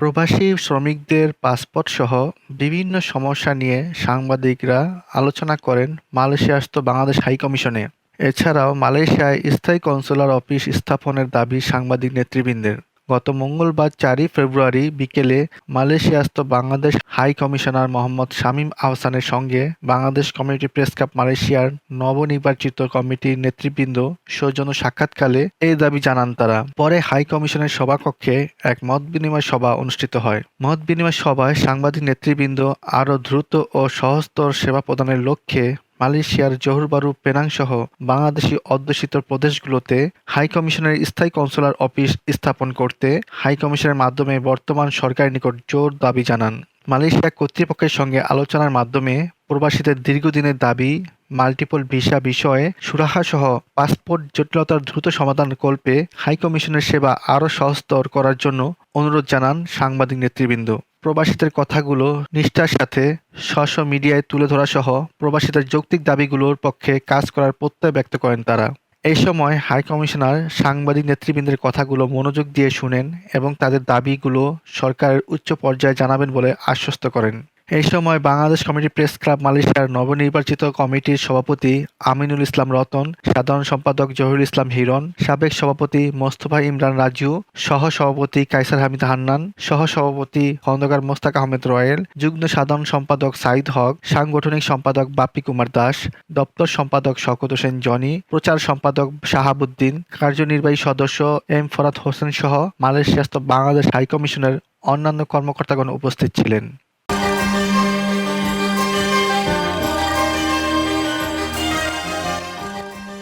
প্রবাসী শ্রমিকদের পাসপোর্টসহ বিভিন্ন সমস্যা নিয়ে সাংবাদিকরা আলোচনা করেন মালয়েশিয়াস্থ বাংলাদেশ হাইকমিশনে। এছাড়াও মালয়েশিয়ায় স্থায়ী কনসুলার অফিস স্থাপনের দাবি সাংবাদিক নেতৃবৃন্দের। গত মঙ্গলবার চারই ফেব্রুয়ারি বিকেলে মালয়েশিয়াস্থ বাংলাদেশ হাই কমিশনার মোহাম্মদ শামীম আহসানের সঙ্গে বাংলাদেশ কমিউনিটি প্রেস ক্লাব মালয়েশিয়ার নবনির্বাচিত কমিটির নেতৃবৃন্দ সৌজন্য সাক্ষাৎকালে এই দাবি জানান তারা। পরে হাই কমিশনের সভাকক্ষে এক মত বিনিময় সভা অনুষ্ঠিত হয়। মত বিনিময় সভায় সাংবাদিক নেতৃবৃন্দ আরও দ্রুত ও সহজতর সেবা প্রদানের লক্ষ্যে মালয়েশিয়ার জোহর বারু পেনাংসহ বাংলাদেশি অধ্যুষিত প্রদেশগুলোতে হাইকমিশনের স্থায়ী কনস্যুলার অফিস স্থাপন করতে হাইকমিশনের মাধ্যমে বর্তমান সরকারের নিকট জোর দাবি জানান। মালয়েশিয়া কর্তৃপক্ষের সঙ্গে আলোচনার মাধ্যমে প্রবাসীদের দীর্ঘদিনের দাবি, মাল্টিপল ভিসা বিষয়ে সুরাহাসহ পাসপোর্ট জটিলতার দ্রুত সমাধানকল্পে হাইকমিশনের সেবা আরও সহজতর করার জন্য অনুরোধ জানান সাংবাদিক নেতৃবৃন্দ। প্রবাসীদের কথাগুলো নিষ্ঠার সাথে স্ব-স্ব মিডিয়ায় তুলে ধরা সহ প্রবাসীদের যৌক্তিক দাবিগুলোর পক্ষে কাজ করার প্রত্যয় ব্যক্ত করেন তারা। এই সময় হাই কমিশনার সাংবাদিক নেতৃবৃন্দের কথাগুলো মনোযোগ দিয়ে শুনেন এবং তাদের দাবিগুলো সরকারের উচ্চ পর্যায়ে জানাবেন বলে আশ্বস্ত করেন। এই সময় বাংলাদেশ কমিউনিটি প্রেস ক্লাব মালয়েশিয়ার নবনির্বাচিত কমিটির সভাপতি আমিনুল ইসলাম রতন, সাধারণ সম্পাদক জহিরুল ইসলাম হিরণ, সাবেক সভাপতি মোস্তফা ইমরান রাজু, সহ-সভাপতি কায়সার হামিদ হান্নান, সহ-সভাপতি খন্দকার মোস্তাক আহমেদ রয়েল, যুগ্ম সাধারণ সম্পাদক সাইদ হক, সাংগঠনিক সম্পাদক বাপ্পি কুমার দাস, দপ্তর সম্পাদক শকত হোসেন জনি, প্রচার সম্পাদক শাহাবুদ্দিন, কার্যনির্বাহী সদস্য এম ফরাত হোসেন সহ মালয়েশিয়াস্থ বাংলাদেশ হাইকমিশনের অন্যান্য কর্মকর্তাগণ উপস্থিত ছিলেন।